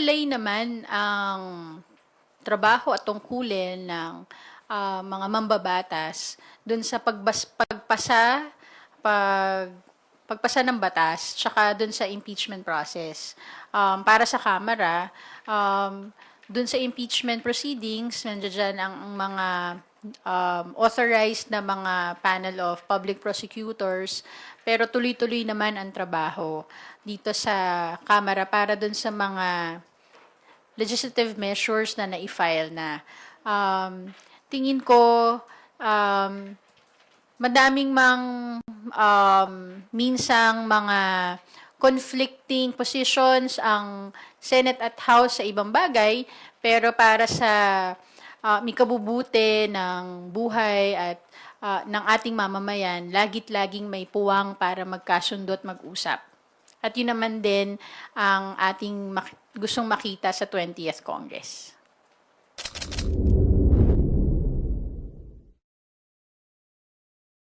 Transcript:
hiwalay naman ang trabaho at tungkulin ng ah, mga mambabatas dun sa pagbas, pagpasa, pag, pagpasa ng batas, tsaka dun sa impeachment process. Um, para sa Kamara, um, dun sa impeachment proceedings, nandiyan ang, ang mga um, authorized na mga panel of public prosecutors, pero tuloy-tuloy naman ang trabaho dito sa Kamara para dun sa mga legislative measures na na-file na. Um, tingin ko, um, madaming mang um, minsang mga conflicting positions ang Senate at House sa ibang bagay, pero para sa uh, mikabubuti ng buhay at uh, ng ating mamamayan, lagit-laging may puwang para magkasundo at mag-usap. At yun naman din ang ating gustong makita sa 20th Congress.